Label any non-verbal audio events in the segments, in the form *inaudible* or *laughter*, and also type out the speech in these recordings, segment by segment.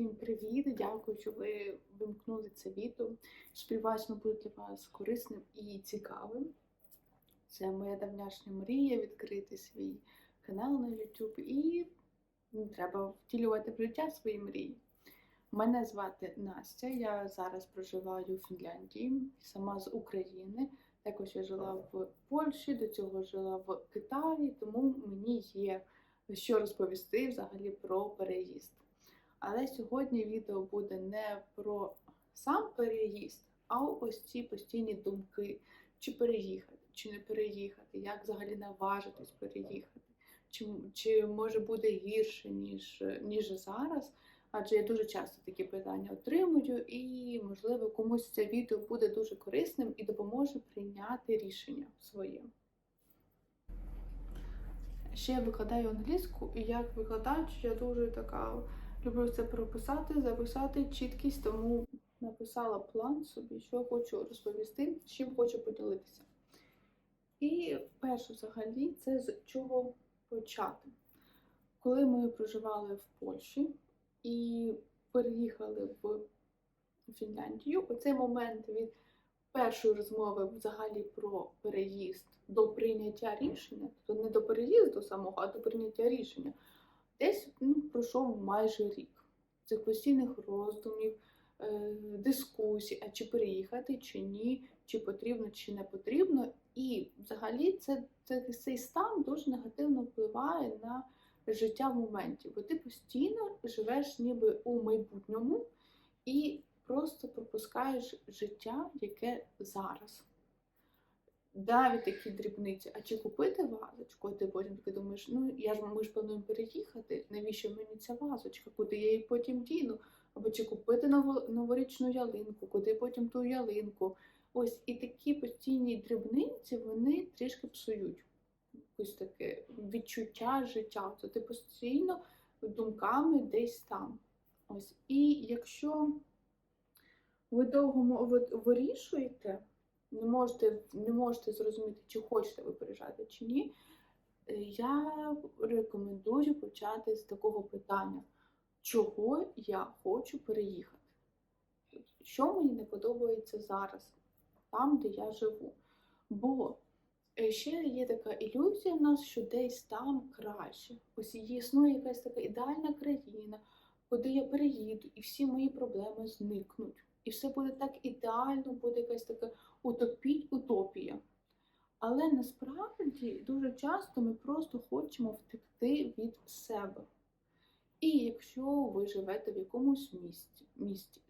Всім привіт! Дякую, що ви вимкнули це відео. Сподіваюсь, воно буде для вас корисним і цікавим. Це моя давняшня мрія відкрити свій канал на YouTube і треба втілювати в життя свої мрії. Мене звати Настя, я зараз проживаю у Фінляндії, сама з України. Також я жила в Польщі, до цього жила в Китаї, тому мені є що розповісти взагалі про переїзд. Але сьогодні відео буде не про сам переїзд, а ось ці постійні думки, чи переїхати, чи не переїхати, як взагалі наважитись переїхати, чи, чи може буде гірше, ніж, ніж зараз. Адже я дуже часто такі питання отримую, і, можливо, комусь це відео буде дуже корисним і допоможе прийняти рішення своє. Ще я викладаю англійську, і як викладач я дуже така люблю це прописати, записати чіткість, тому написала план собі, що хочу розповісти, з чим хочу поділитися. І перше, взагалі, це з чого почати. Коли ми проживали в Польщі і переїхали в Фінляндію, оцей момент від першої розмови взагалі про переїзд до прийняття рішення, тобто не до переїзду самого, а до прийняття рішення, десь ну, пройшов майже рік цих постійних роздумів, е, дискусій, а чи переїхати, чи ні, чи потрібно, чи не потрібно. І взагалі це, це цей стан дуже негативно впливає на життя в моменті, бо ти постійно живеш ніби у майбутньому і просто пропускаєш життя, яке зараз. Навіть такі дрібниці, а чи купити вазочку, а ти потім таки думаєш, ну я ж ми ж плануємо переїхати, навіщо мені ця вазочка, куди я її потім діну? Або чи купити новорічну ялинку, куди потім ту ялинку. Ось і такі постійні дрібниці вони трішки псують якось таке відчуття життя. То ти постійно думками десь там. Ось. І якщо ви довго вирішуєте, не можете, не можете зрозуміти, чи хочете ви переїжджати, чи ні, е, я рекомендую почати з такого питання, чого я хочу переїхати. Що мені не подобається зараз, там, де я живу. Бо е, ще є така ілюзія в нас, що десь там краще. Ось існує якась така ідеальна країна, куди я переїду, і всі мої проблеми зникнуть. І все буде так ідеально, буде якась така утопіть утопія. Але насправді дуже часто ми просто хочемо втекти від себе. І якщо ви живете в якомусь місті, місті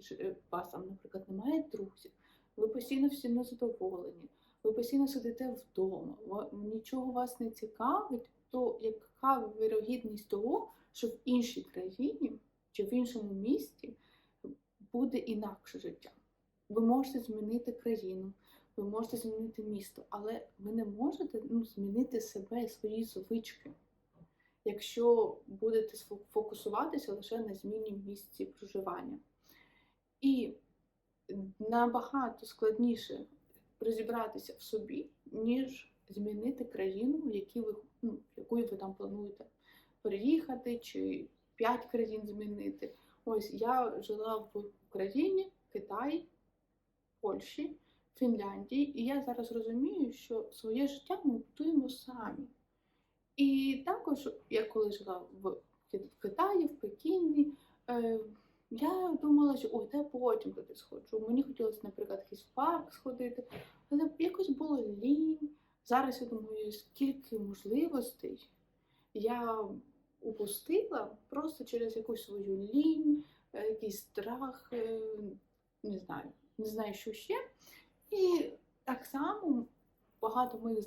вас там, наприклад, немає друзів, ви постійно всі незадоволені, ви постійно сидите вдома, нічого вас не цікавить, то яка вирогідність того, що в іншій країні чи в іншому місті буде інакше життя? Ви можете змінити країну, ви можете змінити місто, але ви не можете ну, змінити себе і свої звички, якщо будете фокусуватися лише на зміні місці проживання. І набагато складніше розібратися в собі, ніж змінити країну, в якій ви, ну, яку ви там плануєте переїхати, чи п'ять країн змінити. Ось я жила в Україні, Китаї. Польщі, Фінляндії, і я зараз розумію, що своє життя ми будуємо самі. І також, я коли жила в Китаї, в Пекіні, е, я думала, що ой, де потім туди сходжу. Мені хотілося, наприклад, якийсь парк сходити, але якось було лінь. Зараз я думаю, скільки можливостей я упустила просто через якусь свою лінь, якийсь страх, е, не знаю не знаю, що ще. І так само багато моїх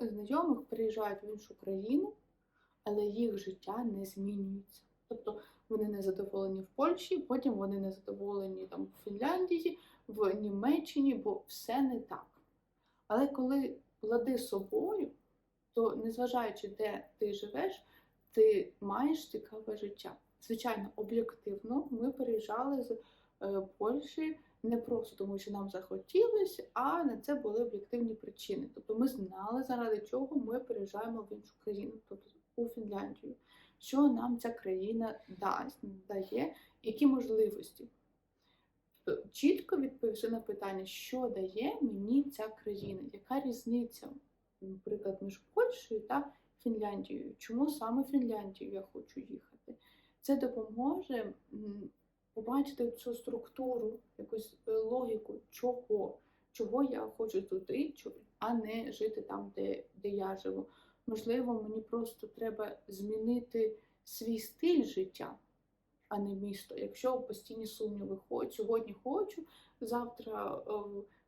знайомих приїжджають в іншу країну, але їх життя не змінюється. Тобто вони не задоволені в Польщі, потім вони не задоволені там в Фінляндії, в Німеччині, бо все не так. Але коли влади собою, то незважаючи, де ти живеш, ти маєш цікаве життя. Звичайно, об'єктивно ми переїжджали з е, Польщі не просто тому, що нам захотілося, а на це були об'єктивні причини. Тобто ми знали, заради чого ми переїжджаємо в іншу країну, тобто у Фінляндію. що нам ця країна дасть, дає, які можливості. Тобто Чітко відповісти на питання, що дає мені ця країна, яка різниця, наприклад, між Польщею та Фінляндією. Чому саме Фінляндію я хочу їхати? Це допоможе побачити цю структуру, якусь е, логіку, чого, чого я хочу туди, а не жити там, де, де я живу. Можливо, мені просто треба змінити свій стиль життя, а не місто. Якщо постійні сумніви хочу, сьогодні хочу, завтра е,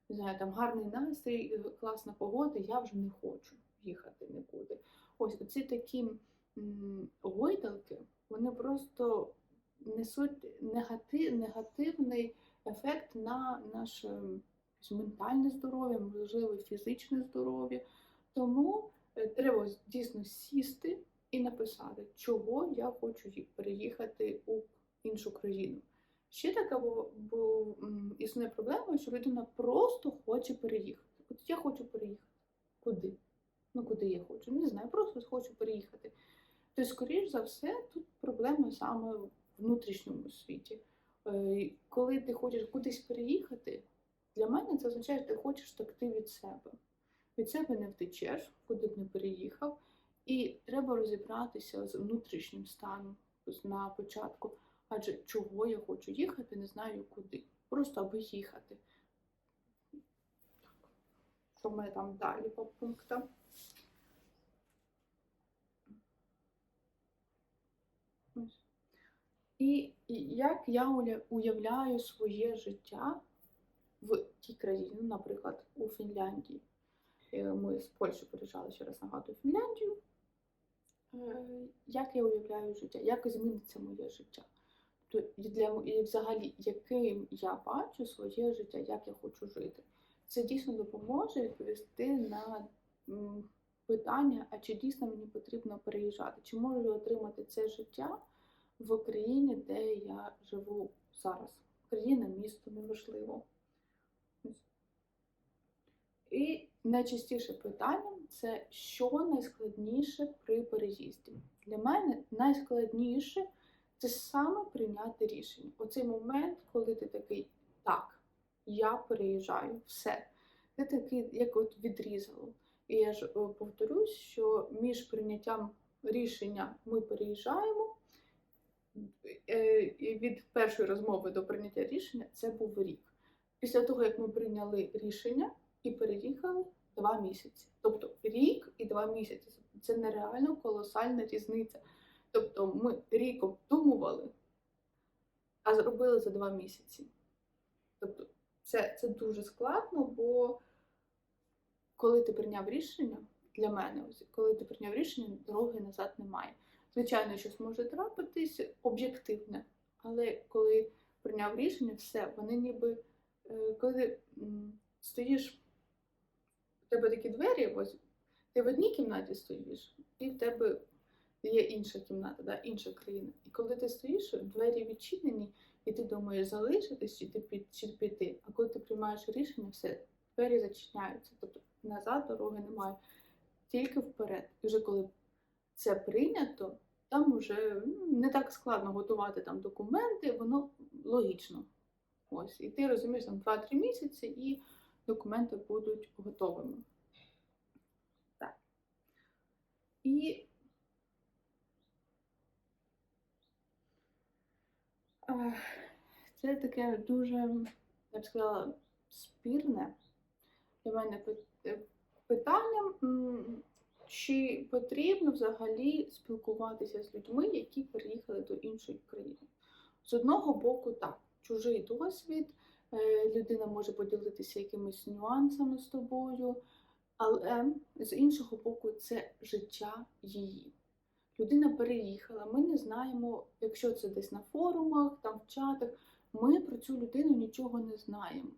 не знаю, там гарний настрій, е, класна погода, я вже не хочу їхати нікуди. Ось ці такі гойдалки, вони просто несуть негатив, негативний ефект на наше ментальне здоров'я, можливо, фізичне здоров'я. Тому е, треба дійсно сісти і написати, чого я хочу переїхати у іншу країну. Ще така бо, бо, існує проблема, що людина просто хоче переїхати. От я хочу переїхати. Куди? Ну, куди я хочу? Не знаю, просто хочу переїхати. То, скоріш за все, тут проблема саме в внутрішньому світі. Е, Коли ти хочеш кудись переїхати, для мене це означає, що ти хочеш втекти від себе. Від себе не втечеш, куди б не переїхав, і треба розібратися з внутрішнім станом на початку. Адже чого я хочу їхати, не знаю куди. Просто аби їхати. Що мене там далі по пунктам? Ось. І як я уявляю своє життя в тій країні, ну, наприклад, у Фінляндії. Е, Ми з Польщі переїжджали ще раз нагадую Фінляндію. Е, Як я уявляю життя? Як зміниться моє життя? То і для і взагалі, яким я бачу своє життя, як я хочу жити? Це дійсно допоможе відповісти на питання, а чи дійсно мені потрібно переїжджати? Чи можу я отримати це життя в країні, де я живу зараз? Країна, місто, неважливо. І найчастіше питання це що найскладніше при переїзді. Для мене найскладніше це саме прийняти рішення. Оцей момент, коли ти такий, так, я переїжджаю, все. Ти такий, як от відрізало. І я ж е, повторюсь, що між прийняттям рішення ми переїжджаємо. Е, від першої розмови до прийняття рішення це був рік. Після того, як ми прийняли рішення і переїхали два місяці. Тобто рік і два місяці це нереально колосальна різниця. Тобто ми рік обдумували, а зробили за два місяці. Тобто це, це дуже складно, бо коли ти прийняв рішення, для мене, коли ти прийняв рішення, дороги назад немає. Звичайно, щось може трапитись об'єктивне, але коли прийняв рішення, все, вони ніби, е, коли стоїш, у тебе такі двері, ось ти в одній кімнаті стоїш, і в тебе є інша кімната, да, інша країна. І коли ти стоїш, двері відчинені, і ти думаєш, залишитись чи ти під, чи піти. А коли ти приймаєш рішення, все, двері зачиняються. Тобто назад дороги немає, тільки вперед. І вже коли це прийнято, там вже ну, не так складно готувати там документи, воно логічно. Ось, і ти розумієш там 2-3 місяці, і документи будуть готовими. Так. І Це таке дуже, я б сказала, спірне для мене е, питання, чи потрібно взагалі спілкуватися з людьми, які переїхали до іншої країни. З одного боку, так, чужий досвід, е, людина може поділитися якимись нюансами з тобою, але з іншого боку, це життя її. Людина переїхала, ми не знаємо, якщо це десь на форумах, там в чатах, ми про цю людину нічого не знаємо.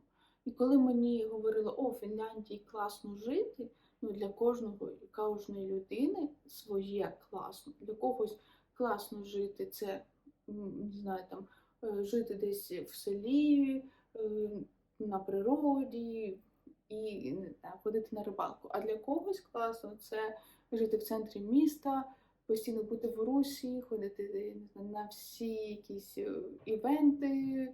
І коли мені говорили, о, в Фінляндії класно жити, ну для кожного, кожної людини своє класно. Для когось класно жити це не знаю, там е, жити десь в селі, е, на природі і не ходити на рибалку. А для когось класно це жити в центрі міста постійно бути в русі, ходити не знаю, на всі якісь е, івенти,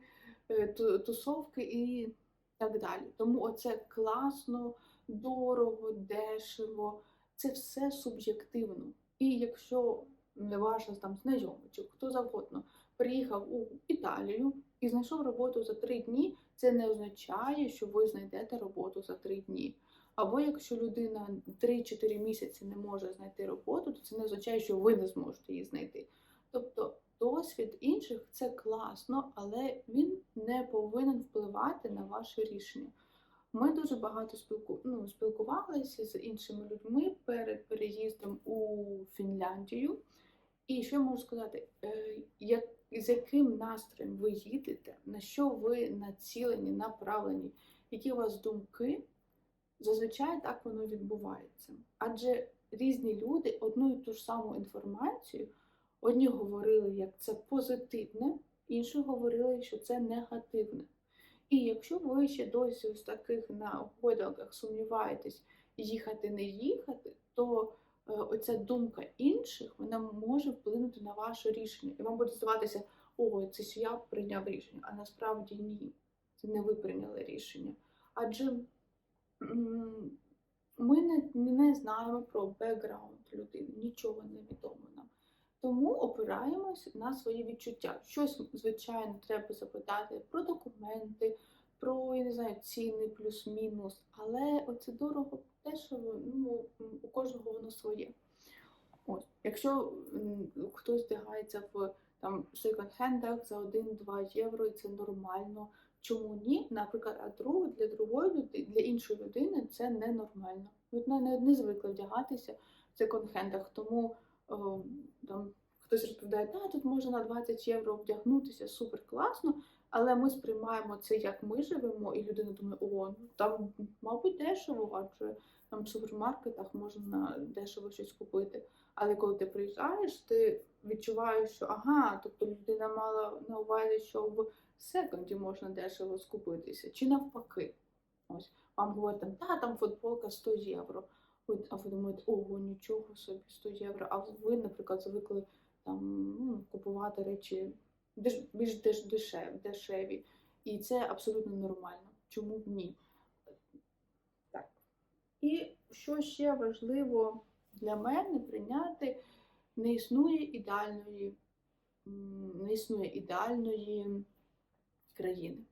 ту- тусовки і так далі. Тому оце класно, дорого, дешево. Це все суб'єктивно. І якщо ваша там знайомий чи хто завгодно приїхав у Італію і знайшов роботу за три дні, це не означає, що ви знайдете роботу за три дні. Або якщо людина 3-4 місяці не може знайти роботу, то це не означає, що ви не зможете її знайти. Тобто досвід інших це класно, але він не повинен впливати на ваше рішення. Ми дуже багато спілку... ну, спілкувалися з іншими людьми перед переїздом у Фінляндію. І що я можу сказати, Е, як, з яким настроєм ви їдете, на що ви націлені, направлені, які у вас думки, зазвичай так воно відбувається. Адже різні люди одну і ту ж саму інформацію, одні говорили, як це позитивне, інші говорили, що це негативне. І якщо ви ще досі ось таких на гойдалках сумніваєтесь, їхати не їхати, то е, оця думка інших вона може вплинути на ваше рішення. І вам буде здаватися, о, це ж я прийняв рішення, а насправді ні. Це не ви прийняли рішення. Адже ми не, не знаємо про бекграунд людини, нічого не відомо нам. Тому опираємось на свої відчуття. Щось, звичайно, треба запитати про документи, про я не знаю, ціни, плюс-мінус. Але оце дорого дешево, ну у кожного воно своє. Ось, якщо хтось вдягається в там секонд-хендах за 1-2 євро, і це нормально. Чому ні? Наприклад, а друге для другої людини, для іншої людини це ненормально. Вона не, звикла вдягатися в секонд-хендах, тому там хтось розповідає, та тут можна на 20 євро вдягнутися, супер класно. Але ми сприймаємо це, як ми живемо, і людина думає, о, ну там, мабуть, дешево, адже там в супермаркетах можна дешево щось купити. Але коли ти приїжджаєш, ти відчуваєш, що ага, тобто людина мала на увазі, що в секонді можна дешево скупитися, чи навпаки. Ось вам говорять, та там футболка 100 євро. А ви думаєте, ого, нічого собі 100 євро. А ви, наприклад, звикли там ну, купувати речі більш деш, дешев, дешеві. І це абсолютно нормально. Чому б ні? Так. І що ще важливо для мене прийняти, не існує ідеальної, не існує ідеальної країни.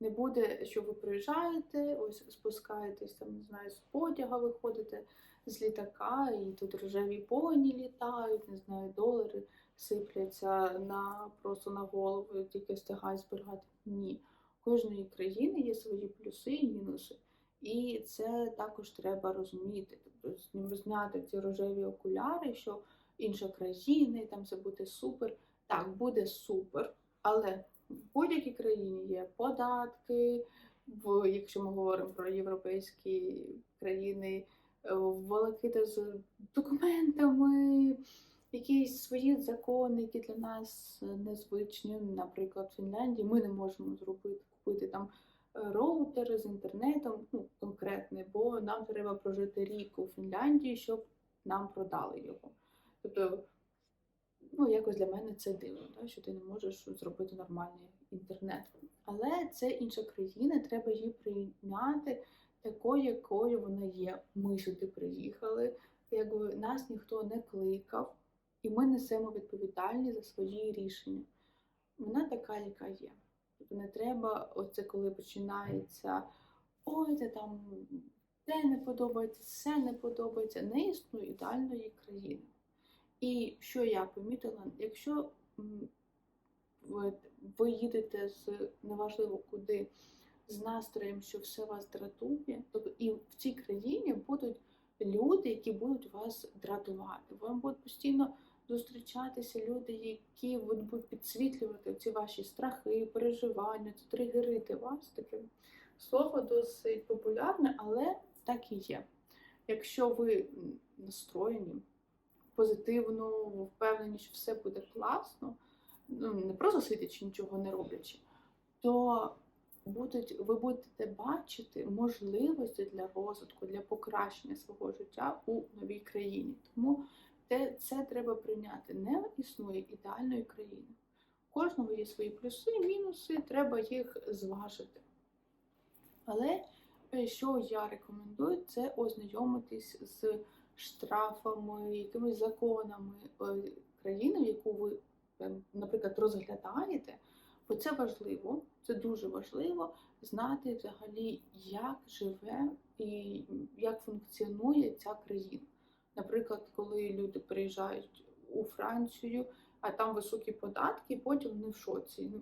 Не буде, що ви приїжджаєте, ось спускаєтесь там, не знаю, з потяга виходите з літака, і тут рожеві поні літають, не знаю, долари сипляться на просто на голову, тільки встигають збирати. Ні. Кожної країни є свої плюси і мінуси. І це також треба розуміти. Тобто зняти ці рожеві окуляри, що інша країна, і там все буде супер. Так, буде супер, але в будь-якій країні є податки, в, якщо ми говоримо про європейські країни, е, волокити з документами, якісь свої закони, які для нас незвичні. Наприклад, в Фінляндії ми не можемо зробити купити там роутер з інтернетом, ну конкретний, бо нам треба прожити рік у Фінляндії, щоб нам продали його. Тобто, ну якось для мене це дивно, да, що ти не можеш зробити нормальний інтернет. Але це інша країна, треба її прийняти такою, якою вона є. Ми сюди приїхали, якби нас ніхто не кликав, і ми несемо відповідальність за свої рішення. Вона така, яка є. Тобто не треба, оце коли починається ой, це там те не подобається, все не подобається. Не існує ідеальної країни. І що я помітила, якщо ви, їдете з неважливо куди, з настроєм, що все вас дратує, тобто і в цій країні будуть люди, які будуть вас дратувати. Вам будуть постійно зустрічатися люди, які будуть підсвітлювати ці ваші страхи, переживання, тригерити вас. Таке слово досить популярне, але так і є. Якщо ви настроєні позитивно, впевнені, що все буде класно, ну не просто сидячи, нічого не роблячи, то будуть, ви будете бачити можливості для розвитку, для покращення свого життя у новій країні. Тому те, це треба прийняти. Не існує ідеальної країни. У кожного є свої плюси мінуси, треба їх зважити. Але е, що я рекомендую, це ознайомитись з штрафами, якимись законами е, країни, в яку ви, е, наприклад, розглядаєте. Бо це важливо, це дуже важливо знати взагалі, як живе і як функціонує ця країна. Наприклад, коли люди приїжджають у Францію, а там високі податки, потім вони в шоці. Ну,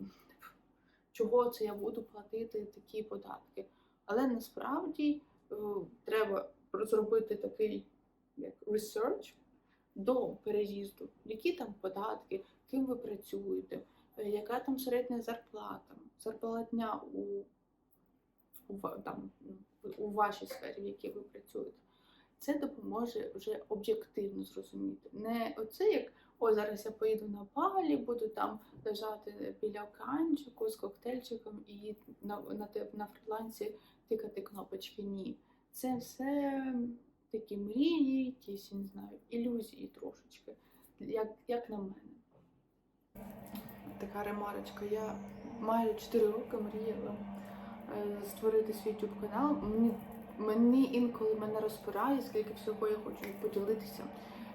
*laughs* чого це я буду платити такі податки? Але насправді е, треба зробити такий як research до переїзду, які там податки, ким ви працюєте, е, яка там середня зарплата, зарплатня у, у, там, у вашій сфері, в якій ви працюєте. Це допоможе вже об'єктивно зрозуміти. Не оце як о, зараз я поїду на Балі, буду там лежати біля океанчику з коктейльчиком і на, на, на фрілансі тикати кнопочки. Ні. Це все такі мрії, якісь, не знаю, ілюзії трошечки, як, як на мене. Така ремарочка. Я майже 4 роки мріяла е, створити свій YouTube канал. Мені, інколи мене розпирає, скільки всього я хочу поділитися,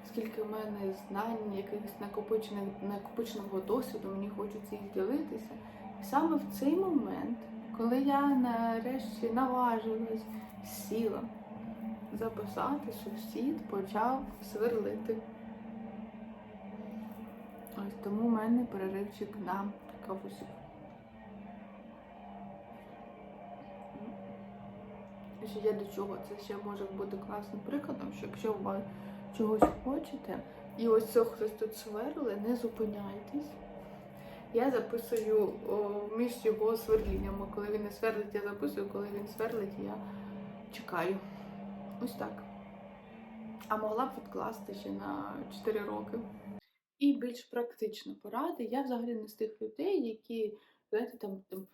скільки в мене знань, якихось накопиченого досвіду, мені хочеться їх ділитися. І саме в цей момент, коли я нарешті наважилась, сіла записати, сусід почав сверлити. Ось тому в мене переривчик на кавусю. Ще я до чого це ще може бути класним прикладом, що якщо ви чогось хочете, і ось це хтось тут сверли, не зупиняйтесь. Я записую о, між його сверліннями. Коли він не сверлить, я записую, коли він сверлить, я чекаю. Ось так. А могла б відкласти ще на 4 роки. І більш практична порада. Я взагалі не з тих людей, які, знаєте, там, там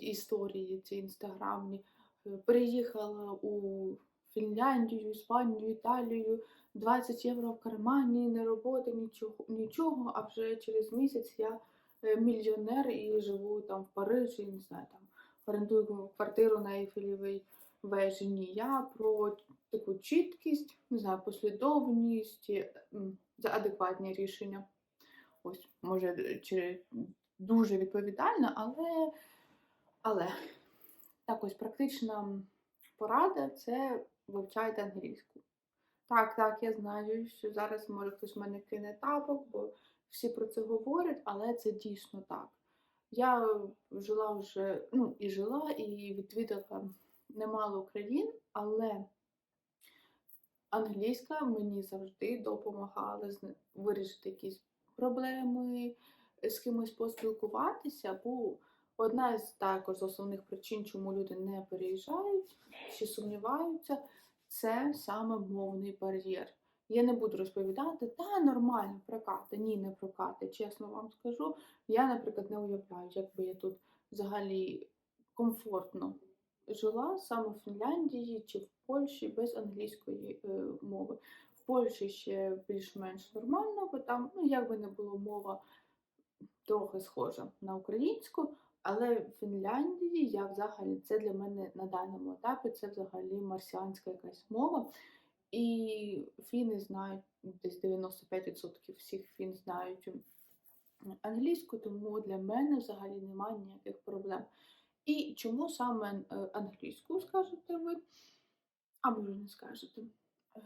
історії ці інстаграмні, е, переїхала у Фінляндію, Іспанію, Італію, 20 євро в кармані, не роботи, нічого, нічого, а вже через місяць я мільйонер і живу там в Парижі, не знаю, там орендую квартиру на Ейфелівій вежі. Ні, я про таку чіткість, не знаю, послідовність, за адекватні рішення. Ось, може, чи дуже відповідально, але, але так ось практична порада це вивчайте англійську. Так, так, я знаю, що зараз може хтось мене кине тапок, бо всі про це говорять, але це дійсно так. Я жила вже, ну і жила, і відвідала немало країн, але англійська мені завжди допомагала вирішити якісь проблеми, з кимось поспілкуватися, бо одна з також з основних причин, чому люди не переїжджають чи сумніваються, це саме мовний бар'єр. Я не буду розповідати, та нормально, прокати. Ні, не прокати. Чесно вам скажу. Я, наприклад, не уявляю, як би я тут взагалі комфортно жила саме в Фінляндії чи в Польщі без англійської е, мови. В Польщі ще більш-менш нормально, бо там, ну як би не було мова трохи схожа на українську, але в Фінляндії я взагалі це для мене на даному етапі це взагалі марсіанська якась мова. І фіни знають, десь 95% всіх фін знають англійську, тому для мене взагалі немає ніяких проблем. І чому саме е, англійську скажете ви? А може не скажете. Е,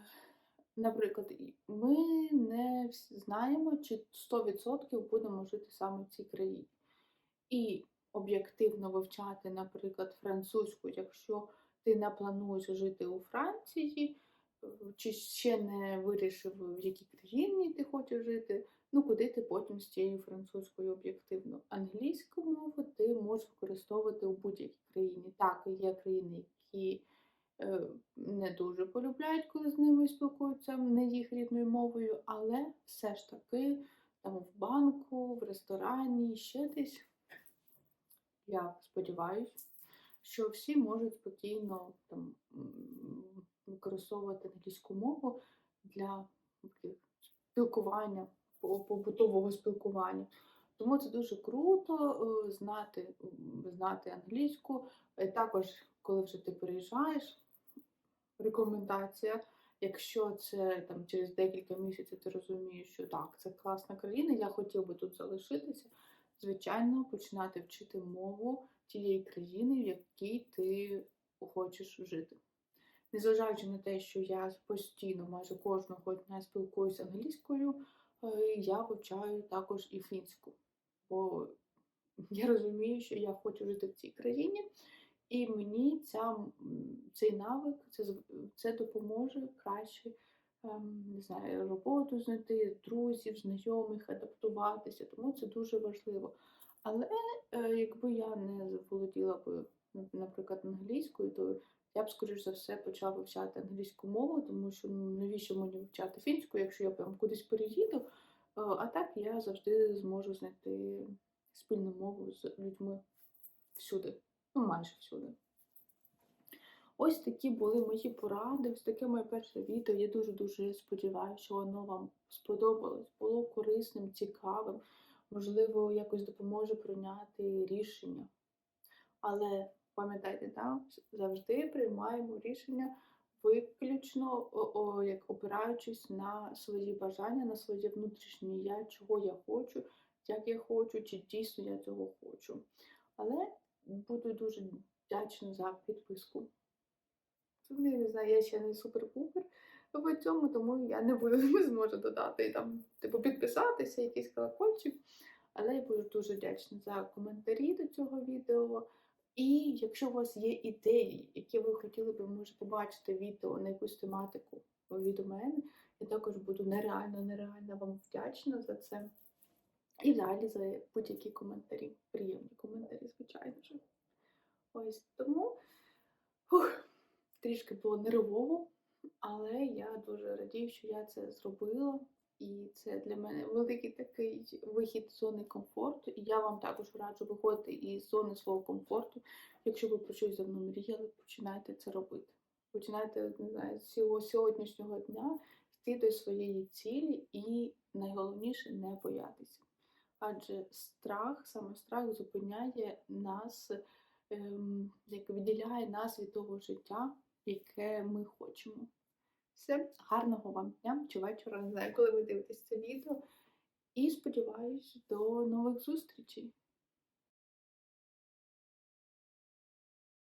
Наприклад, ми не знаємо, чи 100% будемо жити саме в цій країні. І об'єктивно вивчати, наприклад, французьку, якщо ти не плануєш жити у Франції, чи ще не вирішив, в якій країні ти хочеш жити, ну куди ти потім з цією французькою об'єктивно. Англійську мову ти можеш використовувати у будь-якій країні. Так, є країни, які е, не дуже полюбляють, коли з ними спілкуються не їх рідною мовою, але все ж таки там в банку, в ресторані, ще десь. Я сподіваюся, що всі можуть спокійно там використовувати англійську мову для спілкування, побутового спілкування. Тому це дуже круто е, знати, знати англійську. Е, Також, коли вже ти переїжджаєш, рекомендація. Якщо це там через декілька місяців ти розумієш, що так, це класна країна, я хотів би тут залишитися. Звичайно, починати вчити мову тієї країни, в якій ти хочеш жити. Незважаючи на те, що я постійно, майже кожного дня спілкуюся англійською, е, я вивчаю також і фінську. Бо я розумію, що я хочу жити в цій країні, і мені ця, цей навик це, це допоможе краще ем, не знаю, роботу знайти, друзів, знайомих, адаптуватися. Тому це дуже важливо. Але е, якби я не володіла б, наприклад, англійською, то я б, скоріш за все, почала вивчати англійську мову, тому що ну, навіщо мені вивчати фінську, якщо я прям кудись переїду. Е, А так я завжди зможу знайти спільну мову з людьми всюди, ну майже всюди. Ось такі були мої поради. Ось таке моє перше відео. Я дуже-дуже сподіваюся, що воно вам сподобалось, було корисним, цікавим, можливо, якось допоможе прийняти рішення. Але пам'ятайте, да, завжди приймаємо рішення виключно о, о, як опираючись на свої бажання, на своє внутрішнє я, чого я хочу, як я хочу, чи дійсно я цього хочу. Але буду дуже вдячна за підписку. Не знаю, я ще не супер-пупер в цьому, тому я не буду *laughs* не зможу додати там, типу, підписатися, якийсь колокольчик. Але я буду дуже вдячна за коментарі до цього відео. І якщо у вас є ідеї, які ви хотіли б може побачити відео на якусь тематику від мене, я також буду нереально, нереально вам вдячна за це. І далі за будь-які коментарі, приємні коментарі, звичайно ж. Ось тому. Фух трішки було нервово, але я дуже радію, що я це зробила. І це для мене великий такий вихід з зони комфорту. І я вам також раджу виходити із зони свого комфорту. Якщо ви про щось давно мріяли, починайте це робити. Починайте не знаю, з цього сьогоднішнього дня йти до своєї цілі і найголовніше не боятися. Адже страх, саме страх зупиняє нас, ем, як відділяє нас від того життя, яке ми хочемо. Все, гарного вам дня чи вечора, не знаю, коли ви дивитесь це відео. І сподіваюсь, до нових зустрічей!